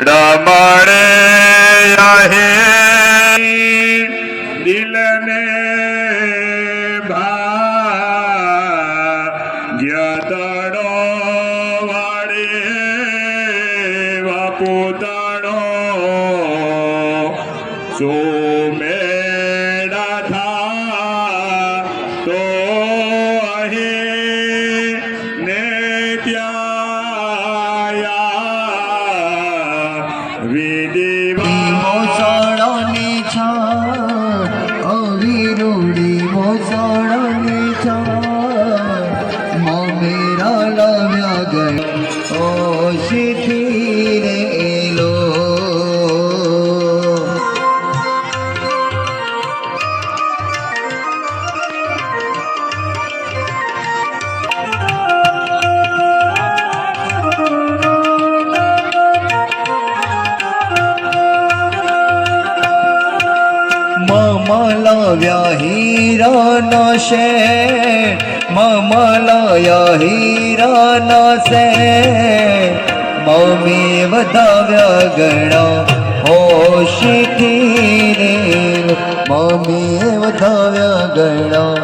રમણે રહે હીરાનો શે મમલયા હીરાનો શે મમ્મી વધાવ્યા ગણા હોશીથી રે મમ્મી વધાવ્યા ગણા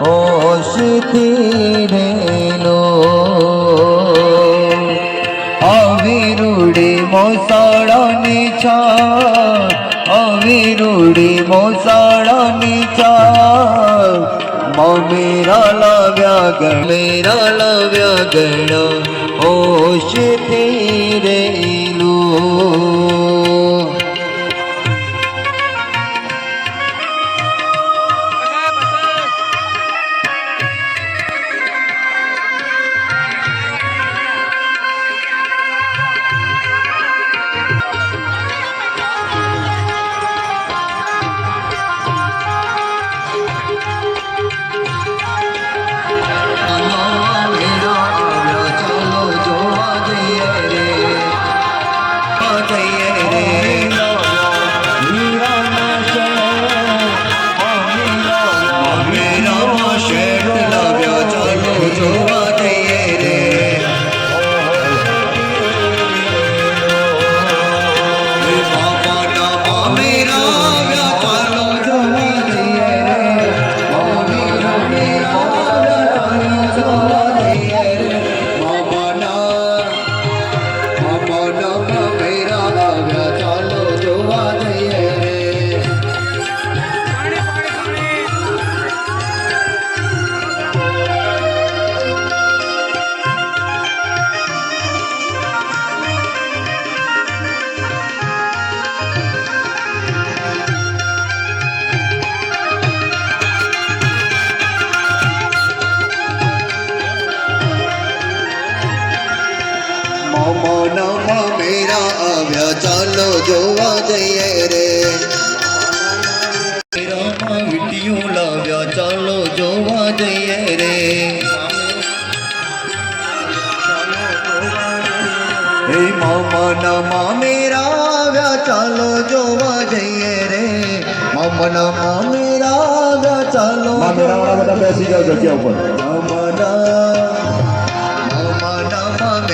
હોશીથી રે લો રૂડી મોસાળાની છા અવિરુડી મોસાળાની છા મમેરા લાવ્યા ગણ મેરા લાવ્યા ગણ હોશથી રેલું મેરા આવ્યા ચાલો જોવા જઈએ રે. લાવ્યા ચાલો જોવા જઈએ રે. હે મામાના મામેરા આવ્યા ચાલો જોવા જઈએ રે. મામાના મામેરા આવ્યા ચાલો બધા બેસી જાવ જગ્યા ઉપર. મામાના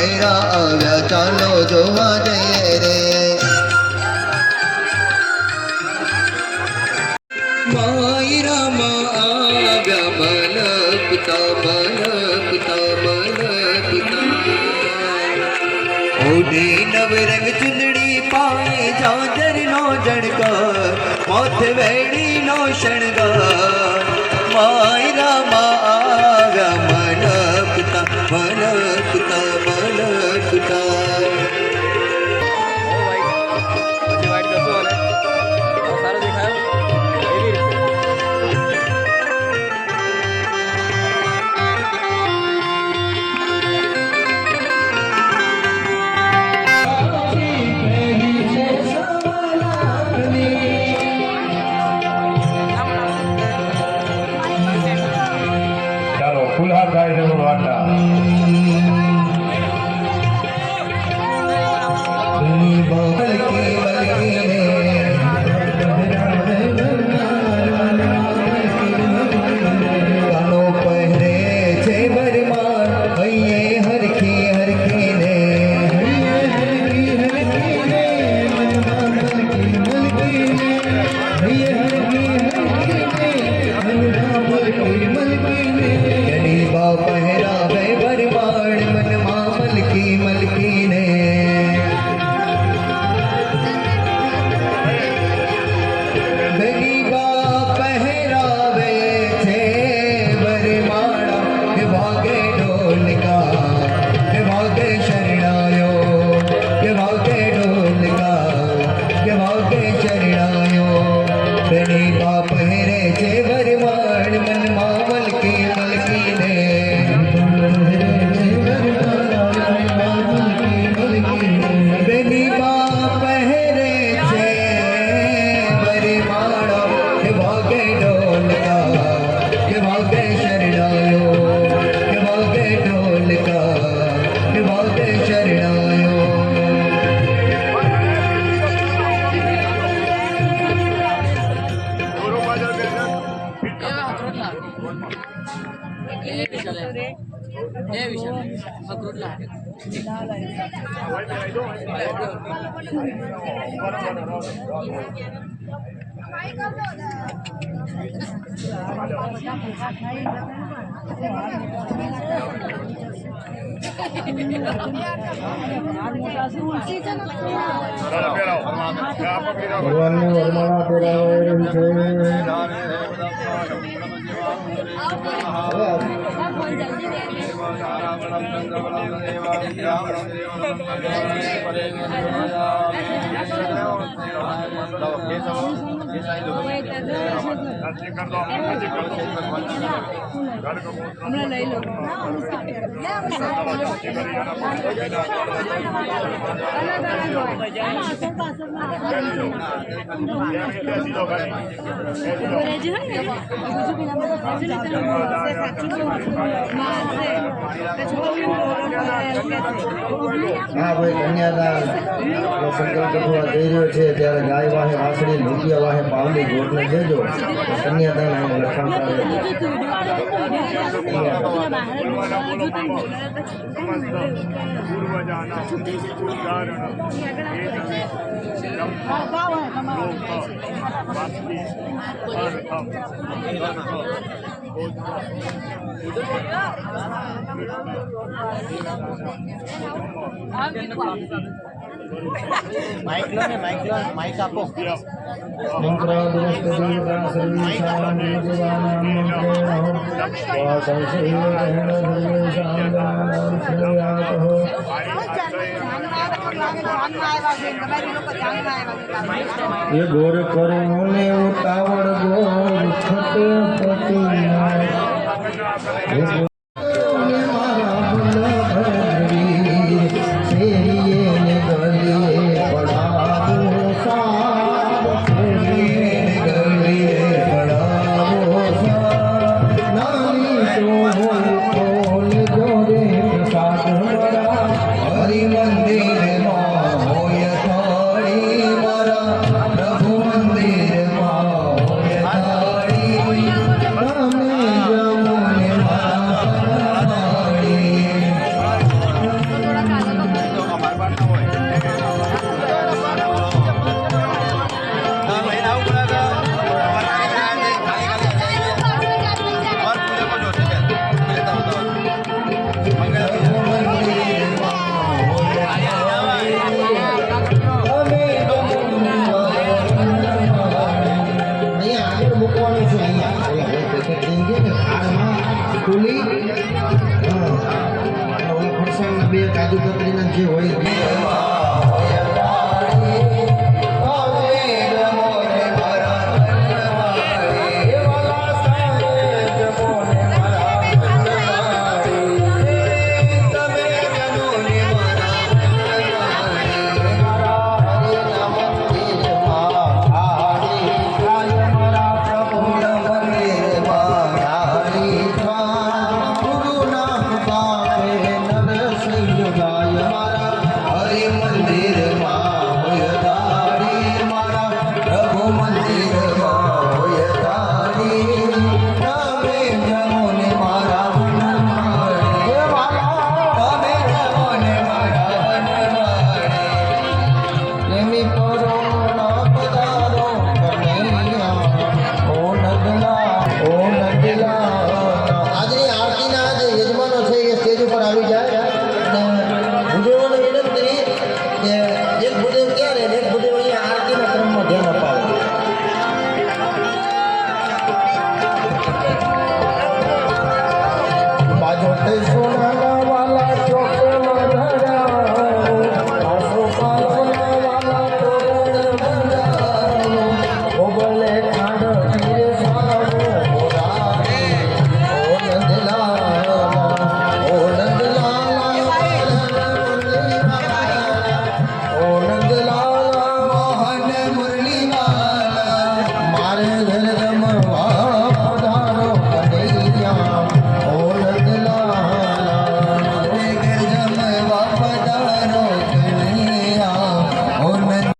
મેરા આવ્યા ચાલો જોવા જઈએ રે માયરામાં આવ્યા મલકતા મલકતા મલકતા ઓઢી નવરંગ ચુંદડી પાએ જાજરનો જણકાર માથે વેડીનો શણગાર માવલ ભગવાનને વરમાળા પહેરાવેલ છે. હમણાં લઈ લો હા, ભાઈ કન્યાદાન સંકલ્પ જઈ રહ્યો છે, ત્યારે ગાય વાહે વાસળી રૂપિયા વાહે પાવલી ગોઠને દેજો કન્યાદાન અહીં લખાણ माइक लो ने माइक लो माइक आपको माइक એ ગોર કરો ને ઉતાવળ ગોર ખટ પતિ